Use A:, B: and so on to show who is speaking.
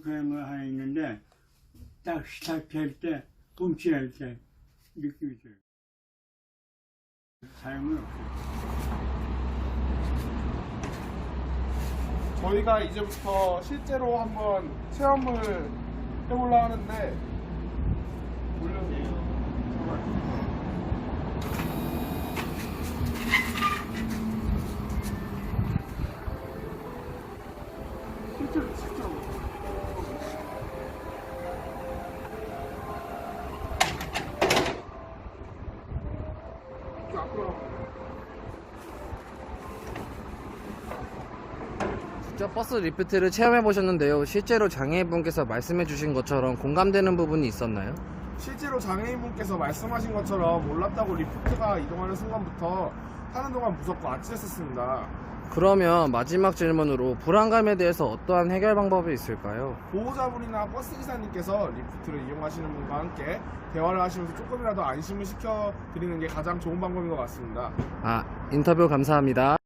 A: 그림을 하나 있는데 딱 스타트할 때 뿜치할 때 느낌이 들어요. 사용은 없어요.
B: 저희가 이제부터 실제로 한번 체험을 해보려 하는데 올려주세요. 실제로 직접 저 앞으로 가볼까요?
C: 직접 버스 리프트를 체험해 보셨는데요. 실제로 장애인분께서 말씀해 주신 것처럼 공감되는 부분이 있었나요?
B: 실제로 장애인분께서 말씀하신 것처럼 몰랐다고 리프트가 이동하는 순간부터 타는 동안 무섭고 아찔했었습니다.
C: 그러면 마지막 질문으로 불안감에 대해서 어떠한 해결 방법이 있을까요?
B: 보호자분이나 버스 기사님께서 리프트를 이용하시는 분과 함께 대화를 하시면서 조금이라도 안심을 시켜드리는 게 가장 좋은 방법인 것 같습니다.
C: 아, 인터뷰 감사합니다.